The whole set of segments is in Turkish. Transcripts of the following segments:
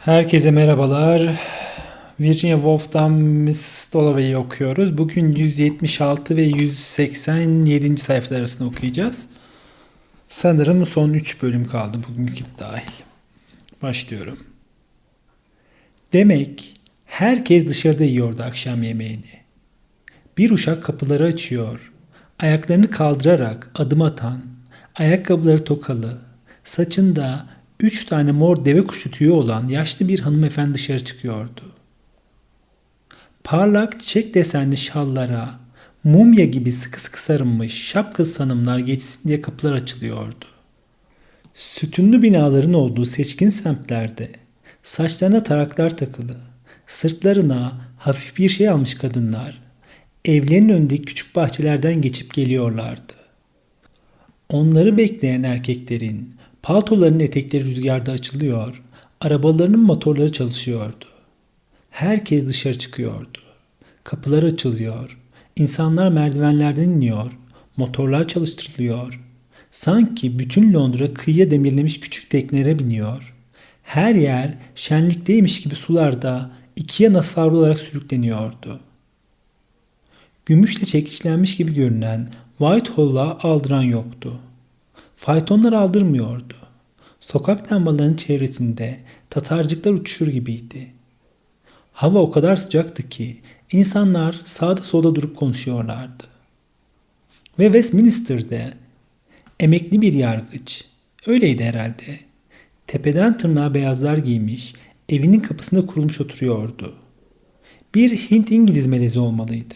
Herkese merhabalar. Virginia Woolf'tan Miss Dalloway'i okuyoruz. Bugün 176 ve 187. sayfalar arasında okuyacağız. Sanırım son 3 bölüm kaldı bugünkü dahil. Başlıyorum. Demek herkes dışarıda yiyordu akşam yemeğini. Bir uşak kapıları açıyor. Ayaklarını kaldırarak adım atan, ayakkabıları tokalı, saçında üç tane mor deve kuşu tüyü olan yaşlı bir hanımefendi dışarı çıkıyordu. Parlak çiçek desenli şallara, mumya gibi sıkı sıkı sarılmış şapkasız hanımlar geçsin diye kapılar açılıyordu. Sütunlu binaların olduğu seçkin semtlerde saçlarına taraklar takılı, sırtlarına hafif bir şey almış kadınlar evlerin önündeki küçük bahçelerden geçip geliyorlardı. Onları bekleyen erkeklerin paltolarının etekleri rüzgarda açılıyor, arabalarının motorları çalışıyordu. Herkes dışarı çıkıyordu. Kapılar açılıyor, insanlar merdivenlerden iniyor, motorlar çalıştırılıyor. Sanki bütün Londra kıyıya demirlemiş küçük teknelere biniyor. Her yer şenlikteymiş gibi sularda ikiye nasarlı olarak sürükleniyordu. Gümüşle çekiçlenmiş gibi görünen Whitehall'a aldıran yoktu. Faytonlar aldırmıyordu. Sokak lambalarının çevresinde tatarcıklar uçuşur gibiydi. Hava o kadar sıcaktı ki insanlar sağda solda durup konuşuyorlardı. Ve Westminster'de emekli bir yargıç, öyleydi herhalde, tepeden tırnağa beyazlar giymiş, evinin kapısında kurulmuş oturuyordu. Bir Hint-İngiliz melezi olmalıydı.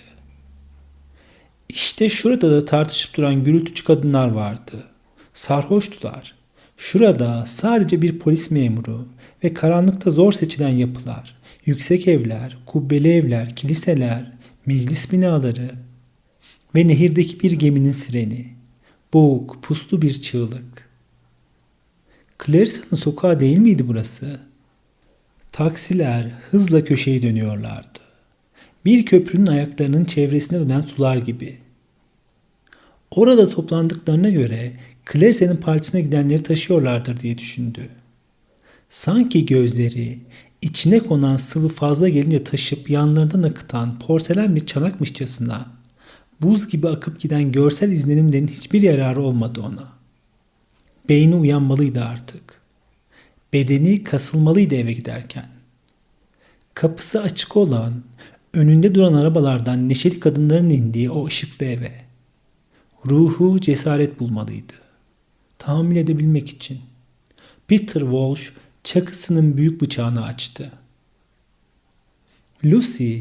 İşte şurada da tartışıp duran gürültücü kadınlar vardı. Sarhoştular. Şurada sadece bir polis memuru ve karanlıkta zor seçilen yapılar, yüksek evler, kubbeli evler, kiliseler, meclis binaları ve nehirdeki bir geminin sireni. Boğuk, puslu bir çığlık. Clarissa'nın sokağı değil miydi burası? Taksiler hızla köşeyi dönüyorlardı. Bir köprünün ayaklarının çevresine dönen sular gibi. Orada toplandıklarına göre Clarice'nin partisine gidenleri taşıyorlardır diye düşündü. Sanki gözleri içine konan sıvı fazla gelince taşıp yanlarından akıtan porselen bir çanakmışçasına buz gibi akıp giden görsel izlenimlerin hiçbir yararı olmadı ona. Beyni uyanmalıydı artık. Bedeni kasılmalıydı eve giderken. Kapısı açık olan, önünde duran arabalardan neşeli kadınların indiği o ışıklı eve. Ruhu cesaret bulmalıydı tahammül edebilmek için. Peter Walsh çakısının büyük bıçağını açtı. Lucy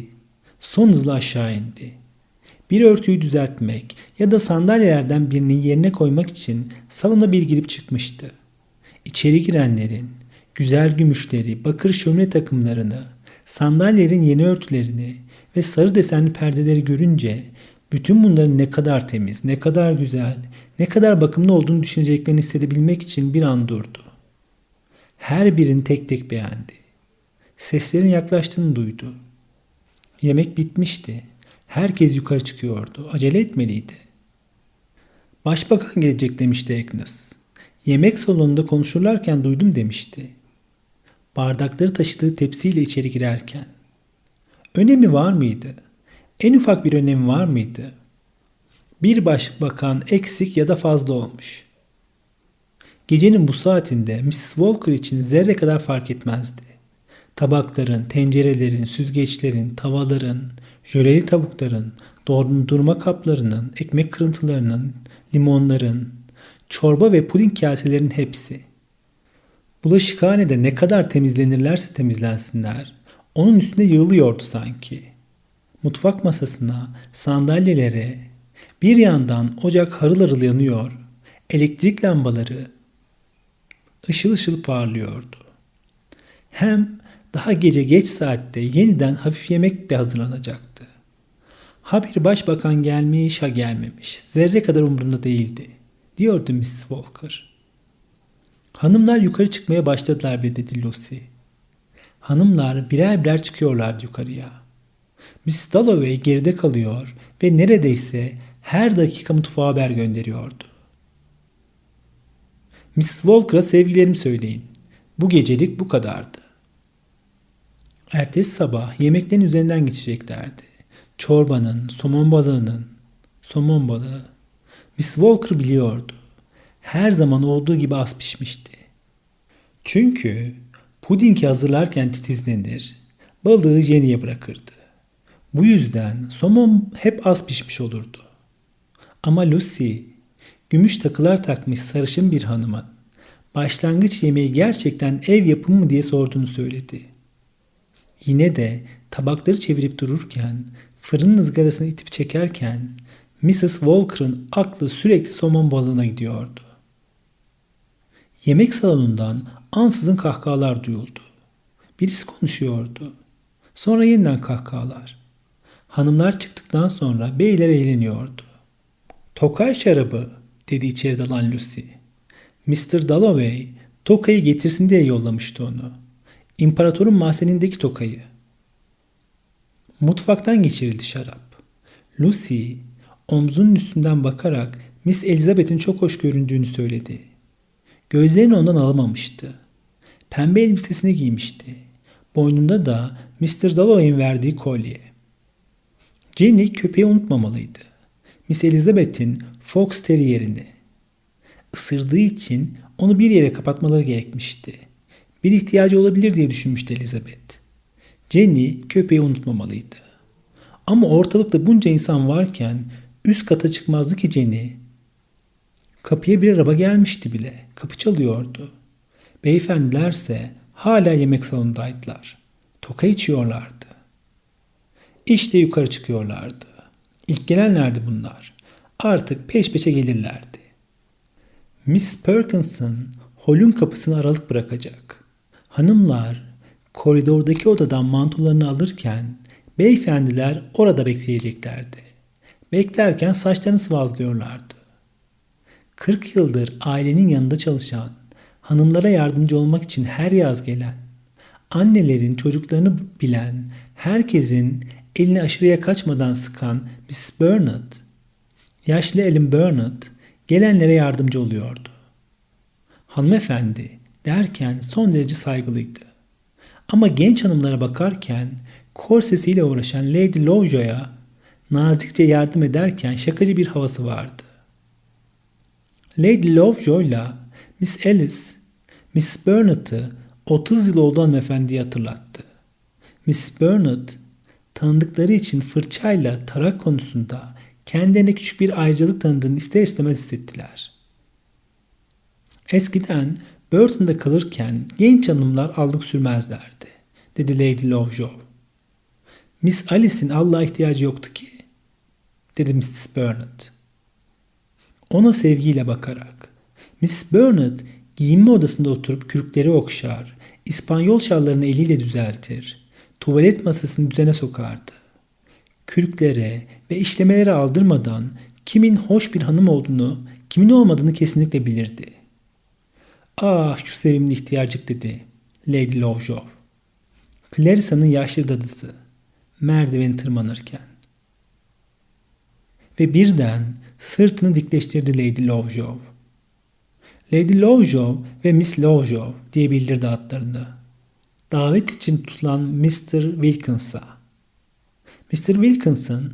son hızla aşağı indi. Bir örtüyü düzeltmek ya da sandalyelerden birini yerine koymak için salona bir girip çıkmıştı. İçeri girenlerin güzel gümüşleri, bakır şömine takımlarını, sandalyelerin yeni örtülerini ve sarı desenli perdeleri görünce bütün bunların ne kadar temiz, ne kadar güzel, ne kadar bakımlı olduğunu düşüneceklerini hissedebilmek için bir an durdu. Her birini tek tek beğendi. Seslerin yaklaştığını duydu. Yemek bitmişti. Herkes yukarı çıkıyordu. Acele etmeliydi. Başbakan gelecek demişti Agnes. Yemek salonunda konuşurlarken duydum demişti. Bardakları taşıdığı tepsiyle içeri girerken. Önemi var mıydı? En ufak bir önemi var mıydı? Bir başbakan eksik ya da fazla olmuş. Gecenin bu saatinde Mrs. Walker için zerre kadar fark etmezdi. Tabakların, tencerelerin, süzgeçlerin, tavaların, jöleli tavukların, dondurma kaplarının, ekmek kırıntılarının, limonların, çorba ve puding kaselerin hepsi. Bulaşıkhanede ne kadar temizlenirlerse temizlensinler, onun üstünde yığılıyordu sanki. Mutfak masasına, sandalyelere, bir yandan ocak harıl harıl yanıyor, elektrik lambaları ışıl ışıl parlıyordu. Hem daha gece geç saatte yeniden hafif yemek de hazırlanacaktı. Ha bir başbakan gelmiş ha gelmemiş. Zerre kadar umurumda değildi. Diyordu Mrs. Walker. Hanımlar yukarı çıkmaya başladılar be dedi Lucy. Hanımlar birer birer çıkıyorlardı yukarıya. Miss Dalloway geride kalıyor ve neredeyse her dakika mutfağa haber gönderiyordu. Miss Walker'a sevgilerimi söyleyin. Bu gecelik bu kadardı. Ertesi sabah yemeklerin üzerinden geçeceklerdi. Çorbanın, somon balığının, somon balığı. Miss Walker biliyordu. Her zaman olduğu gibi az pişmişti. Çünkü pudingi hazırlarken titizlenir, balığı Jenny'e bırakırdı. Bu yüzden somon hep az pişmiş olurdu. Ama Lucy, gümüş takılar takmış sarışın bir hanımın başlangıç yemeği gerçekten ev yapımı mı diye sorduğunu söyledi. Yine de tabakları çevirip dururken, fırının ızgarasını itip çekerken Mrs. Walker'ın aklı sürekli somon balığına gidiyordu. Yemek salonundan ansızın kahkahalar duyuldu. Birisi konuşuyordu. Sonra yeniden kahkahalar. Hanımlar çıktıktan sonra beyler eğleniyordu. Tokay şarabı dedi içeri dalan Lucy. Mr. Dalloway Tokay'ı getirsin diye yollamıştı onu. İmparatorun mahzenindeki Tokay'ı. Mutfaktan geçirildi şarap. Lucy omzunun üstünden bakarak Miss Elizabeth'in çok hoş göründüğünü söyledi. Gözlerini ondan alamamıştı. Pembe elbisesini giymişti. Boynunda da Mr. Dalloway'in verdiği kolye. Jenny köpeği unutmamalıydı. Miss Elizabeth'in Fox Terrier'ini. Isırdığı için onu bir yere kapatmaları gerekmişti. Bir ihtiyacı olabilir diye düşünmüştü Elizabeth. Jenny köpeği unutmamalıydı. Ama ortalıkta bunca insan varken üst kata çıkmazdı ki Jenny. Kapıya bir araba gelmişti bile. Kapı çalıyordu. Beyefendilerse hala yemek salonundaydılar. Toka içiyorlardı. İşte yukarı çıkıyorlardı. İlk gelenlerdi bunlar. Artık peş peşe gelirlerdi. Miss Perkins'ın holün kapısını aralık bırakacak. Hanımlar koridordaki odadan mantolarını alırken beyefendiler orada bekleyeceklerdi. Beklerken saçlarını sıvazlıyorlardı. 40 yıldır ailenin yanında çalışan, hanımlara yardımcı olmak için her yaz gelen, annelerin çocuklarını bilen, herkesin elini aşırıya kaçmadan sıkan Miss Burnett, yaşlı Ellen Burnett gelenlere yardımcı oluyordu. Hanımefendi derken son derece saygılıydı. Ama genç hanımlara bakarken korsesiyle uğraşan Lady Lovejoy'a nazikçe yardım ederken şakacı bir havası vardı. Lady Lovejoy'la Miss Alice, Miss Burnet'ı 30 yıl oldu hanımefendiyi hatırlattı. Miss Burnett tanıdıkları için fırçayla tarak konusunda kendilerine küçük bir ayrıcalık tanıdığını ister istemez hissettiler. Eskiden Burton'da kalırken genç hanımlar aldık sürmezlerdi, dedi Lady Lovejoy. Miss Alice'in Allah'a ihtiyacı yoktu ki, dedi Mrs. Burnett. Ona sevgiyle bakarak. Miss Burnett giyinme odasında oturup kürkleri okşar, İspanyol şallarını eliyle düzeltir, tuvalet masasını düzene sokardı. Kürklere ve işlemelere aldırmadan kimin hoş bir hanım olduğunu, kimin olmadığını kesinlikle bilirdi. Ah şu sevimli ihtiyarcık dedi Lady Lovejoy. Clarissa'nın yaşlı dadısı merdiveni tırmanırken. Ve birden sırtını dikleştirdi Lady Lovejoy. Lady Lovejoy ve Miss Lovejoy diye bildirdi adlarını. Davet için tutulan Mr. Wilkins'a. Mr. Wilkinson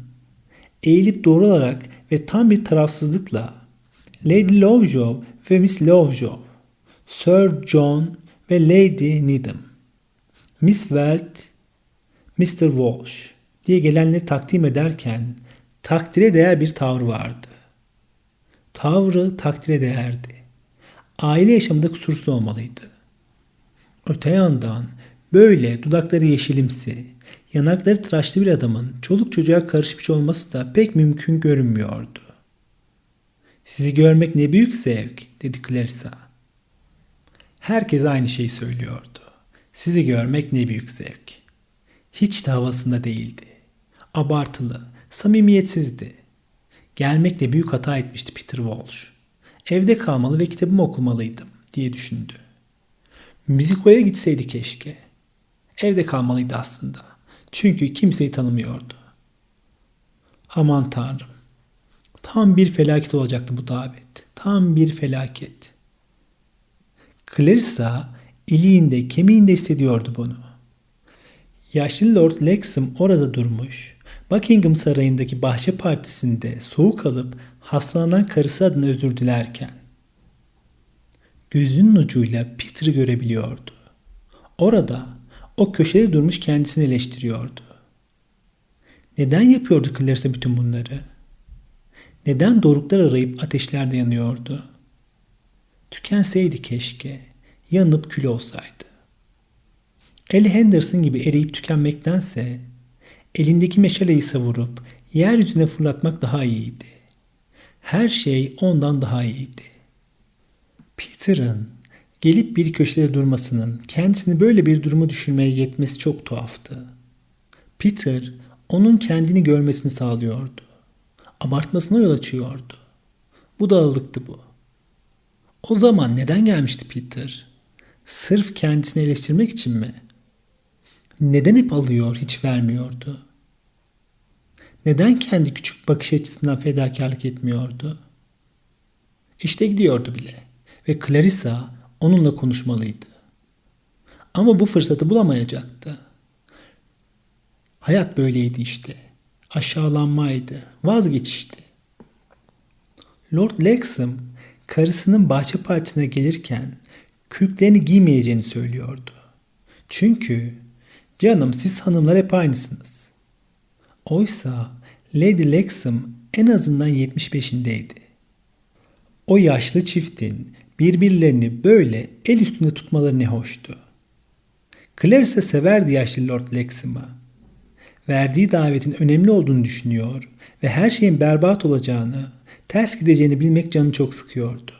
eğilip doğru olarak ve tam bir tarafsızlıkla Lady Lovejoy ve Miss Lovejoy, Sir John ve Lady Needham, Miss Welt, Mr. Walsh diye gelenleri takdim ederken takdire değer bir tavrı vardı. Tavrı takdire değerdi. Aile yaşamında kusursuz olmalıydı. Öte yandan böyle dudakları yeşilimsi, yanakları tıraşlı bir adamın çoluk çocuğa karışmış olması da pek mümkün görünmüyordu. Sizi görmek ne büyük zevk, dedi Clarissa. Herkes aynı şeyi söylüyordu. Sizi görmek ne büyük zevk. Hiç de havasında değildi. Abartılı, samimiyetsizdi. Gelmekle büyük hata etmişti Peter Walsh. Evde kalmalı ve kitabımı okumalıydım diye düşündü. Müzikoya gitseydi keşke. Evde kalmalıydı aslında. Çünkü kimseyi tanımıyordu. Aman tanrım. Tam bir felaket olacaktı bu davet. Tam bir felaket. Clarissa iliğinde, kemiğinde hissediyordu bunu. Yaşlı Lord Lexham orada durmuş. Buckingham Sarayı'ndaki bahçe partisinde soğuk alıp hastalanan karısı adına özür dilerken gözünün ucuyla Peter'ı görebiliyordu. Orada o köşede durmuş kendisini eleştiriyordu. Neden yapıyordu Clarissa bütün bunları? Neden doruklar arayıp ateşlerde yanıyordu? Tükenseydi keşke, yanıp kül olsaydı. Ellie Henderson gibi eriyip tükenmektense elindeki meşaleyi savurup yeryüzüne fırlatmak daha iyiydi. Her şey ondan daha iyiydi. Peter'ın gelip bir köşede durmasının kendisini böyle bir duruma düşürmeye yetmesi çok tuhaftı. Peter onun kendini görmesini sağlıyordu. Abartmasına yol açıyordu. Bu dağılıktı bu. O zaman neden gelmişti Peter? Sırf kendisini eleştirmek için mi? Neden hep alıyor, hiç vermiyordu? Neden kendi küçük bakış açısından fedakarlık etmiyordu? İşte gidiyordu bile ve Clarissa onunla konuşmalıydı. Ama bu fırsatı bulamayacaktı. Hayat böyleydi işte. Aşağılanmaydı, vazgeçişti. Lord Lexham karısının bahçe partisine gelirken kürklerini giymeyeceğini söylüyordu. Çünkü canım siz hanımlar hep aynısınız. Oysa Lady Lexham en azından 75'indeydi. O yaşlı çiftin birbirlerini böyle el üstünde tutmaları ne hoştu. Clarissa severdi yaşlı Lord Lexham'ı. Verdiği davetin önemli olduğunu düşünüyor ve her şeyin berbat olacağını, ters gideceğini bilmek canı çok sıkıyordu.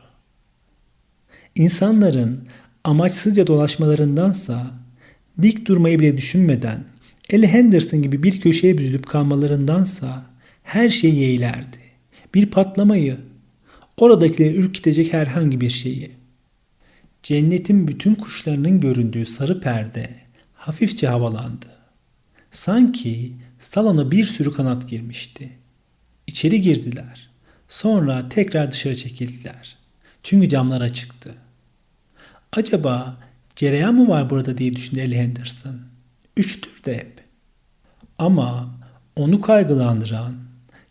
İnsanların amaçsızca dolaşmalarındansa dik durmayı bile düşünmeden Ellie Henderson gibi bir köşeye büzülüp kalmalarındansa her şeyi yeğlerdi. Bir patlamayı, oradakileri ürkütecek herhangi bir şeyi. Cennetin bütün kuşlarının göründüğü sarı perde hafifçe havalandı. Sanki salona bir sürü kanat girmişti. İçeri girdiler. Sonra tekrar dışarı çekildiler. Çünkü camlar açıktı. Acaba cereyan mı var burada diye düşündü Ellie Henderson. Üçtür de hep. Ama onu kaygılandıran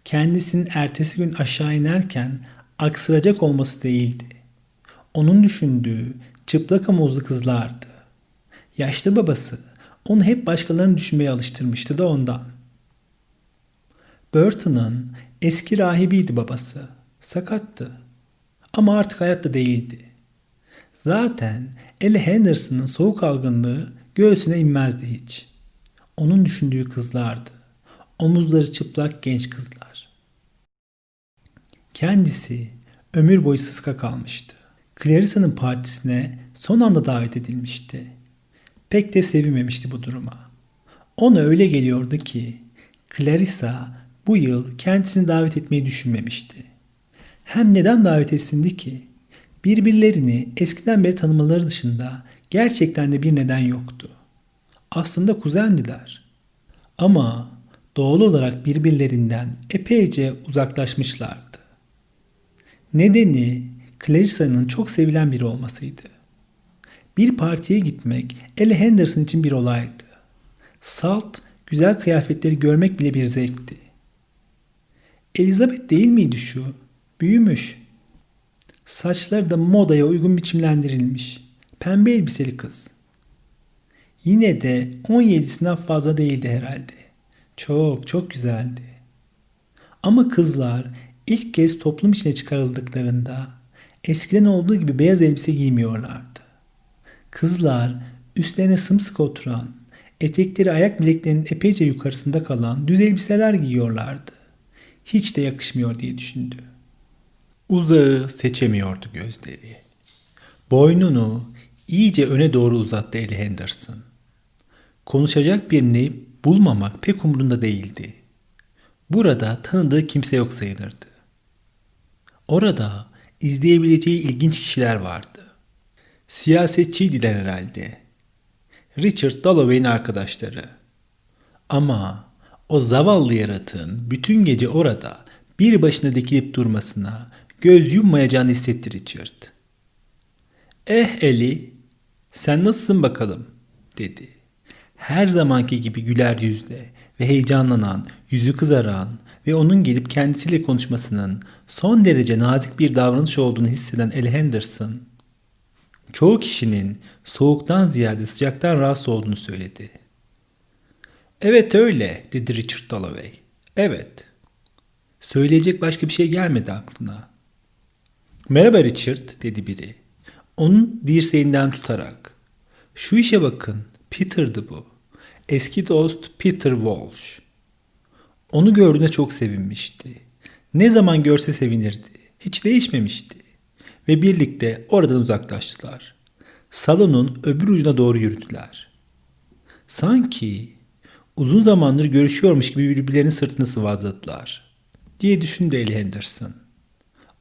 kendisinin ertesi gün aşağı inerken aksıracak olması değildi. Onun düşündüğü çıplak omuzlu kızlardı. Yaşlı babası onu hep başkalarını düşünmeye alıştırmıştı da ondan. Burton'ın eski rahibiydi babası. Sakattı. Ama artık hayatta değildi. Zaten Ellie Henderson'ın soğuk algınlığı göğsüne inmezdi hiç. Onun düşündüğü kızlardı. Omuzları çıplak genç kızlar. Kendisi ömür boyu sıska kalmıştı. Clarissa'nın partisine son anda davet edilmişti. Pek de sevinmemişti bu duruma. Ona öyle geliyordu ki Clarissa bu yıl kendisini davet etmeyi düşünmemişti. Hem neden davet etsindi ki? Birbirlerini eskiden beri tanımaları dışında gerçekten de bir neden yoktu. Aslında kuzendiler. Ama doğal olarak birbirlerinden epeyce uzaklaşmışlardı. Nedeni Clarissa'nın çok sevilen biri olmasıydı. Bir partiye gitmek Ellie Henderson için bir olaydı. Salt, güzel kıyafetleri görmek bile bir zevkti. Elizabeth değil miydi şu? Büyümüş. Saçları da modaya uygun biçimlendirilmiş. Pembe elbiseli kız. Yine de 17'sinden fazla değildi herhalde. Çok çok güzeldi. Ama kızlar ilk kez toplum içine çıkarıldıklarında eskiden olduğu gibi beyaz elbise giymiyorlardı. Kızlar üstlerine sımsıkı oturan, etekleri ayak bileklerinin epeyce yukarısında kalan düz elbiseler giyiyorlardı. Hiç de yakışmıyor diye düşündü. Uzağı seçemiyordu gözleri. Boynunu iyice öne doğru uzattı Ellie Henderson. Konuşacak birini bulmamak pek umurunda değildi. Burada tanıdığı kimse yok sayılırdı. Orada izleyebileceği ilginç kişiler vardı. Siyasetçiydiler herhalde. Richard Dalloway'in arkadaşları. Ama o zavallı yaratığın bütün gece orada bir başına dikilip durmasına göz yummayacağını hissetti Richard. Eh Eli, sen nasılsın bakalım dedi. her zamanki gibi güler yüzle ve heyecanlanan, yüzü kızaran ve onun gelip kendisiyle konuşmasının son derece nazik bir davranış olduğunu hisseden Ellie Henderson, çoğu kişinin soğuktan ziyade sıcaktan rahatsız olduğunu söyledi. Evet öyle, dedi Richard Dalloway. Evet. Söyleyecek başka bir şey gelmedi aklına. Merhaba Richard, dedi biri. Onun dirseğinden tutarak. Şu işe bakın, Peter'dı bu. Eski dost Peter Walsh. Onu gördüğüne çok sevinmişti. Ne zaman görse sevinirdi. Hiç değişmemişti. Ve birlikte oradan uzaklaştılar. Salonun öbür ucuna doğru yürüdüler. Sanki uzun zamandır görüşüyormuş gibi birbirlerinin sırtını sıvazladılar. Diye düşündü Ellie Henderson.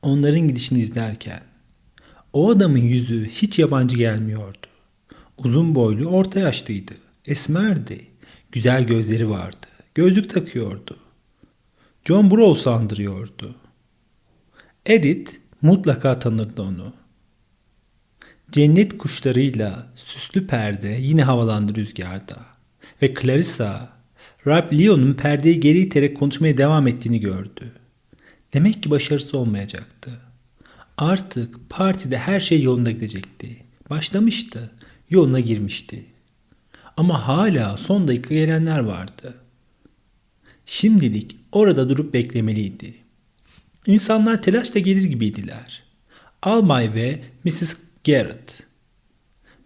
Onların gidişini izlerken. O adamın yüzü hiç yabancı gelmiyordu. Uzun boylu, orta yaşlıydı. Esmerdi. Güzel gözleri vardı. Gözlük takıyordu. John Burroughs'u andırıyordu. Edith mutlaka tanırdı onu. Cennet kuşlarıyla süslü perde yine havalandı rüzgarda. Ve Clarissa, Ralph Leon'un perdeyi geri iterek konuşmaya devam ettiğini gördü. Demek ki başarısı olmayacaktı. Artık partide her şey yolunda gidecekti. Başlamıştı, yoluna girmişti. Ama hala son dakika gelenler vardı. Şimdilik orada durup beklemeliydi. İnsanlar telaşla gelir gibiydiler. Albay ve Mrs. Garrett,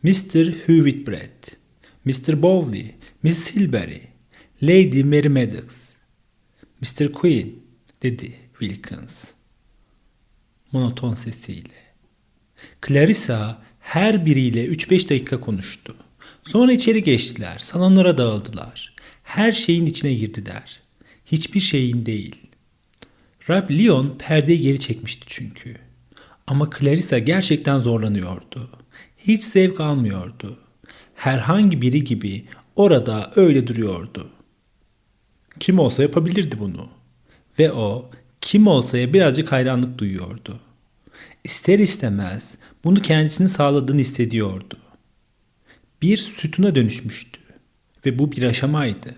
Mr. Hewitbrett, Mr. Bowley, Miss Hilberry, Lady Mary Maddox, Mr. Queen, dedi Wilkins monoton sesiyle. Clarissa her biriyle 3-5 dakika konuştu. Sonra içeri geçtiler, salonlara dağıldılar. Her şeyin içine girdiler. Hiçbir şeyin değil. Rab Leon perdeyi geri çekmişti çünkü. Ama Clarissa gerçekten zorlanıyordu. Hiç zevk almıyordu. Herhangi biri gibi orada öyle duruyordu. Kim olsa yapabilirdi bunu. Ve o kim olsaya birazcık hayranlık duyuyordu. İster istemez bunu kendisini sağladığını hissediyordu. Bir sütuna dönüşmüştü ve bu bir aşamaydı.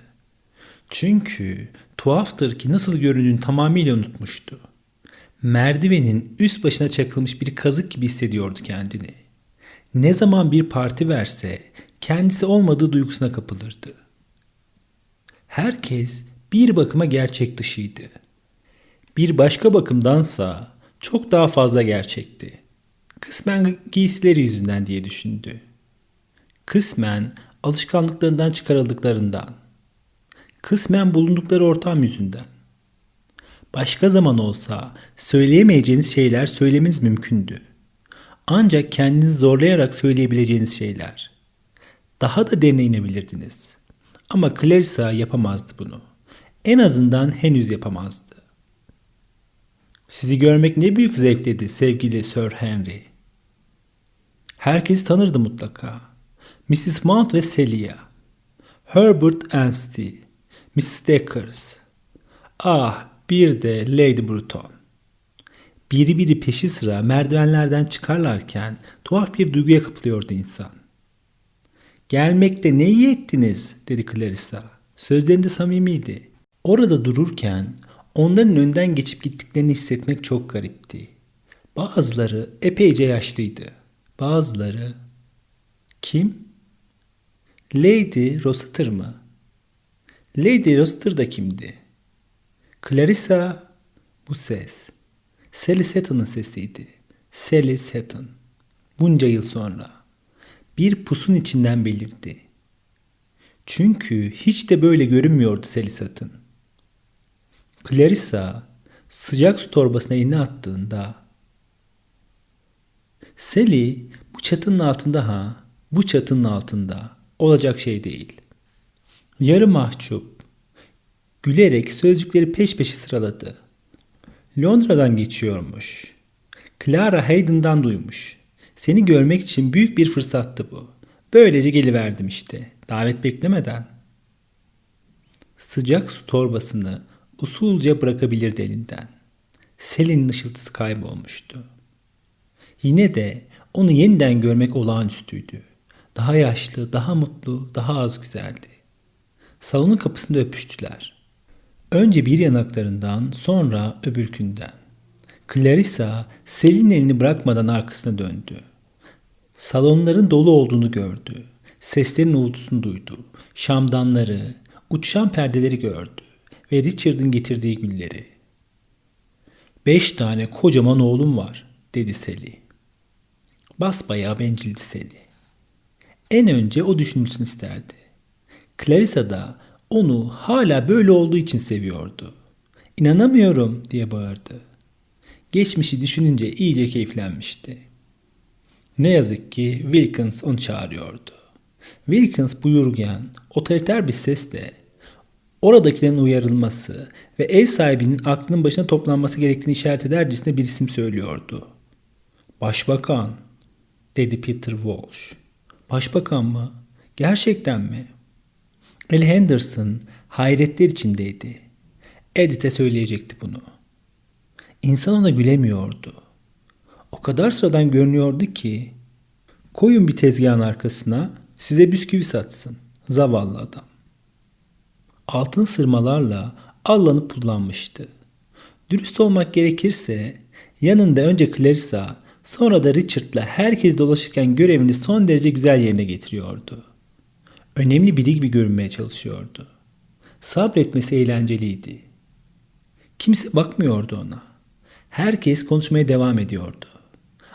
Çünkü tuhaftır ki nasıl göründüğünü tamamıyla unutmuştu. Merdivenin üst başına çakılmış bir kazık gibi hissediyordu kendini. Ne zaman bir parti verse kendisi olmadığı duygusuna kapılırdı. Herkes bir bakıma gerçek dışıydı. Bir başka bakımdansa çok daha fazla gerçekti. Kısmen giysileri yüzünden diye düşündü. Kısmen alışkanlıklarından çıkarıldıklarından. Kısmen bulundukları ortam yüzünden. Başka zaman olsa söyleyemeyeceğiniz şeyler söylemeniz mümkündü. Ancak kendinizi zorlayarak söyleyebileceğiniz şeyler. Daha da derine inebilirdiniz. Ama Clarissa yapamazdı bunu. En azından henüz yapamazdı. Sizi görmek ne büyük zevk dedi sevgili Sir Henry. Herkesi tanırdı mutlaka. Mrs. Mount ve Celia. Herbert Anstey. Mrs. Deckers. Ah bir de Lady Bruton. Biri biri peşi sıra merdivenlerden çıkarlarken tuhaf bir duyguya kapılıyordu insan. Gelmekte ne iyi ettiniz dedi Clarissa. Sözlerinde samimiydi. Orada dururken onların önden geçip gittiklerini hissetmek çok garipti. Bazıları epeyce yaşlıydı. Bazıları kim? Lady Rossiter mı? Lady Rossiter da kimdi? Clarissa bu ses. Sally Seton'un sesiydi. Sally Seton. Bunca yıl sonra. Bir pusun içinden belirdi. Çünkü hiç de böyle görünmüyordu Sally Seton. Clarissa sıcak su torbasına elini attığında Sally bu çatının altında ha, bu çatının altında olacak şey değil. Yarı mahcup, gülerek sözcükleri peş peşe sıraladı. Londra'dan geçiyormuş. Clara Hayden'dan duymuş. Seni görmek için büyük bir fırsattı bu. Böylece geliverdim işte. Davet beklemeden. Sıcak su torbasını usulca bırakabilirdi elinden. Selin'in ışıltısı kaybolmuştu. Yine de onu yeniden görmek olağanüstüydü. Daha yaşlı, daha mutlu, daha az güzeldi. Salonun kapısında öpüştüler. Önce bir yanaklarından, sonra öbürkünden. Clarissa Selin'in elini bırakmadan arkasına döndü. Salonların dolu olduğunu gördü. Seslerin uğultusunu duydu. Şamdanları, uçuşan perdeleri gördü. Ve Richard'ın getirdiği gülleri. Beş tane kocaman oğlum var, dedi Sally. Basbayağı bencildi Sally. En önce o düşünülsün isterdi. Clarissa da onu hala böyle olduğu için seviyordu. İnanamıyorum diye bağırdı. Geçmişi düşününce iyice keyiflenmişti. Ne yazık ki Wilkins onu çağırıyordu. Wilkins buyurgen, otoriter bir sesle oradakilerin uyarılması ve ev sahibinin aklının başına toplanması gerektiğini işaret edercesine bir isim söylüyordu. Başbakan, dedi Peter Walsh. Başbakan mı? Gerçekten mi? El Henderson hayretler içindeydi. Edith'e söyleyecekti bunu. İnsan ona gülemiyordu. O kadar sıradan görünüyordu ki koyun bir tezgahın arkasına size bisküvi satsın. Zavallı adam. Altın sırmalarla allanıp pullanmıştı. Dürüst olmak gerekirse yanında önce Clarissa sonra da Richard'la herkes dolaşırken görevini son derece güzel yerine getiriyordu. Önemli biri gibi görünmeye çalışıyordu. Sabretmesi eğlenceliydi. Kimse bakmıyordu ona. Herkes konuşmaya devam ediyordu.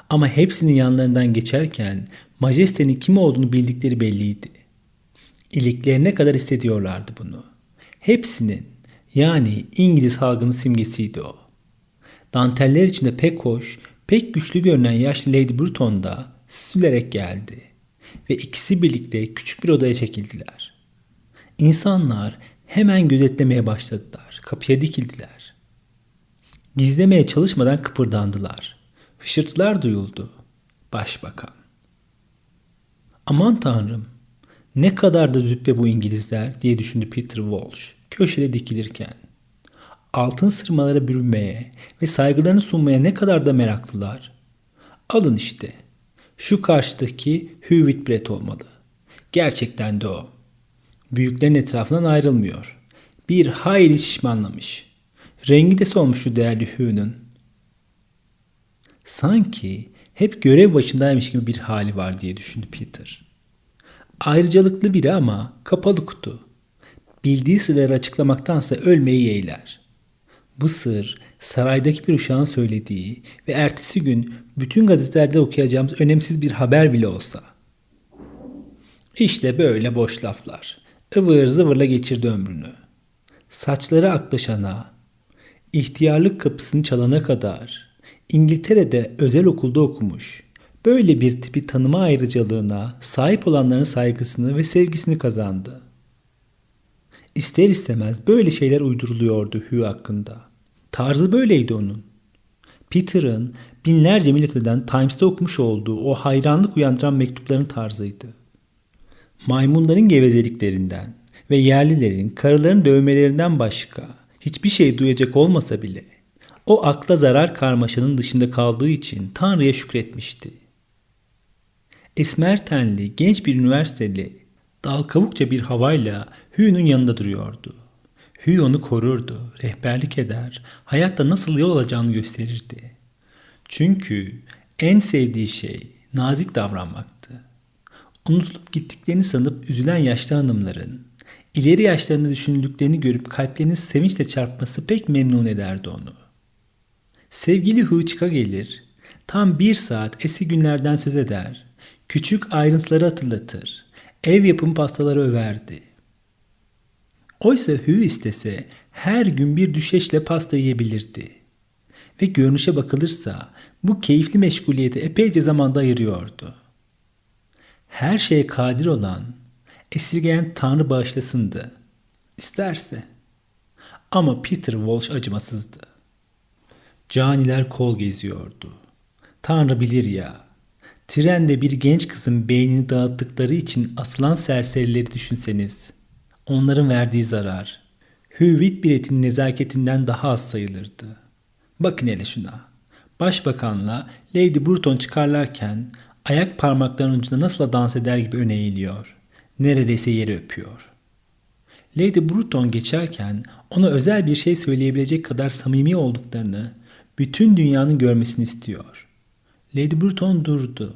Ama hepsinin yanlarından geçerken majestenin kim olduğunu bildikleri belliydi. İliklerine kadar hissediyorlardı bunu. Hepsinin yani İngiliz halkının simgesiydi o. Danteller içinde pek hoş, pek güçlü görünen yaşlı Lady Bruton da süzülerek geldi. Ve ikisi birlikte küçük bir odaya çekildiler. İnsanlar hemen gözetlemeye başladılar. Kapıya dikildiler. Gizlemeye çalışmadan kıpırdandılar. Hışırtılar duyuldu. Başbakan. Aman tanrım ne kadar da züppe bu İngilizler diye düşündü Peter Walsh köşede dikilirken. Altın sırmalara bürünmeye ve saygılarını sunmaya ne kadar da meraklılar. Alın işte. Şu karşıdaki Hugh Whitbread olmalı. Gerçekten de o. Büyüklerin etrafından ayrılmıyor. Bir hayli şişmanlamış. Rengi de solmuş şu değerli Hugh'un. Sanki hep görev başındaymış gibi bir hali var diye düşündü Peter. Ayrıcalıklı biri ama kapalı kutu. Bildiği sırları açıklamaktansa ölmeyi yeğler. Bu sır saraydaki bir uşağın söylediği ve ertesi gün bütün gazetelerde okuyacağımız önemsiz bir haber bile olsa. İşte böyle boş laflar. ıvır zıvırla geçirdi ömrünü. Saçları aklaşana, ihtiyarlık kapısını çalana kadar İngiltere'de özel okulda okumuş. Böyle bir tipi tanıma ayrıcalığına sahip olanların saygısını ve sevgisini kazandı. İster istemez böyle şeyler uyduruluyordu Hugh hakkında. Tarzı böyleydi onun. Peter'ın binlerce milleteden Times'ta okumuş olduğu o hayranlık uyandıran mektupların tarzıydı. Maymunların gevezeliklerinden ve yerlilerin karıların dövmelerinden başka hiçbir şey duyacak olmasa bile o akla zarar karmaşanın dışında kaldığı için Tanrı'ya şükretmişti. Esmer tenli genç bir üniversiteli dal kavukça bir havayla Hugh'un yanında duruyordu. Hugh onu korurdu, rehberlik eder, hayatta nasıl yol alacağını gösterirdi. Çünkü en sevdiği şey nazik davranmaktı. Unutulup gittiklerini sanıp üzülen yaşlı hanımların, ileri yaşlarını düşündüklerini görüp kalplerinin sevinçle çarpması pek memnun ederdi onu. Sevgili Hugh çıka gelir, tam bir saat eski günlerden söz eder, küçük ayrıntıları hatırlatır, ev yapım pastaları överdi. Oysa Hugh istese her gün bir düşeşle pasta yiyebilirdi. Ve görünüşe bakılırsa bu keyifli meşguliyete epeyce zamanda ayırıyordu. Her şeye kadir olan, esirgeyen Tanrı bağışlasındı. İsterse. Ama Peter Walsh acımasızdı. Caniler kol geziyordu. Tanrı bilir ya. Trende bir genç kızın beynini dağıttıkları için asılan serserileri düşünseniz. Onların verdiği zarar. Hüvit biletin nezaketinden daha az sayılırdı. Bakın hele şuna. Başbakanla Lady Burton çıkarlarken Ayak parmaklarının ucunda nasıl da dans eder gibi öne eğiliyor. Neredeyse yeri öpüyor. Lady Bruton geçerken ona özel bir şey söyleyebilecek kadar samimi olduklarını bütün dünyanın görmesini istiyor. Lady Bruton durdu.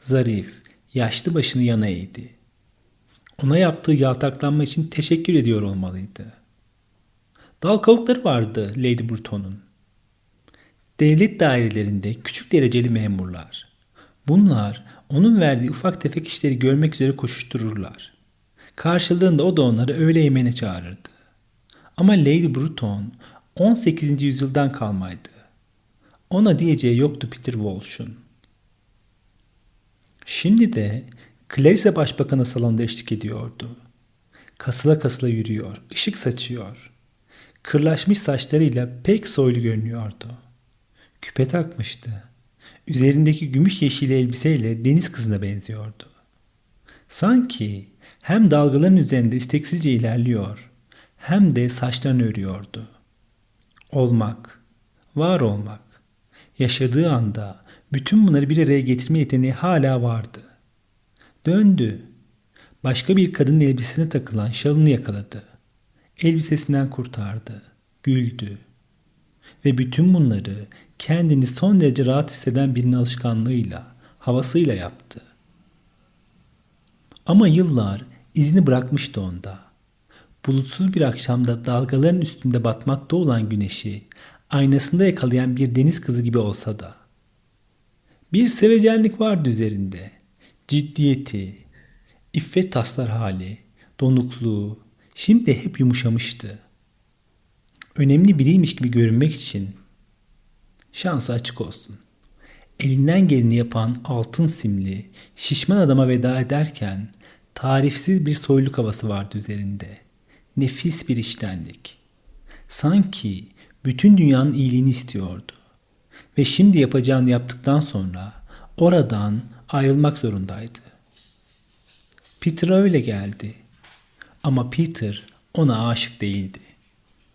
Zarif, yaşlı başını yana eğdi. Ona yaptığı yaltaklanma için teşekkür ediyor olmalıydı. Dal kavukları vardı Lady Bruton'un. Devlet dairelerinde küçük dereceli memurlar. Bunlar onun verdiği ufak tefek işleri görmek üzere koşuştururlar. Karşılığında o da onları öğle yemeğine çağırırdı. Ama Lady Bruton 18. yüzyıldan kalmaydı. Ona diyeceği yoktu Peter Walsh'un. Şimdi de Clarissa Başbakan'a salonda eşlik ediyordu. Kasıla kasıla yürüyor, ışık saçıyor. Kırlaşmış saçlarıyla pek soylu görünüyordu. Küpe takmıştı. Üzerindeki gümüş yeşil elbiseyle deniz kızına benziyordu. Sanki hem dalgaların üzerinde isteksizce ilerliyor hem de saçlarını örüyordu. Olmak, var olmak, yaşadığı anda bütün bunları bir araya getirme yeteneği hala vardı. Döndü. Başka bir kadının elbisesine takılan şalını yakaladı. Elbisesinden kurtardı. Güldü. Ve bütün bunları kendini son derece rahat hisseden birinin alışkanlığıyla, havasıyla yaptı. Ama yıllar izini bırakmıştı onda. Bulutsuz bir akşamda dalgaların üstünde batmakta olan güneşi aynasında yakalayan bir deniz kızı gibi olsa da. Bir sevecenlik vardı üzerinde. Ciddiyeti, iffet taslar hali, donukluğu şimdi hep yumuşamıştı. Önemli biriymiş gibi görünmek için şansı açık olsun. Elinden geleni yapan altın simli, şişman adama veda ederken tarifsiz bir soyluk havası vardı üzerinde. Nefis bir iştenlik. Sanki bütün dünyanın iyiliğini istiyordu. Ve şimdi yapacağını yaptıktan sonra oradan ayrılmak zorundaydı. Peter'a öyle geldi. Ama Peter ona aşık değildi.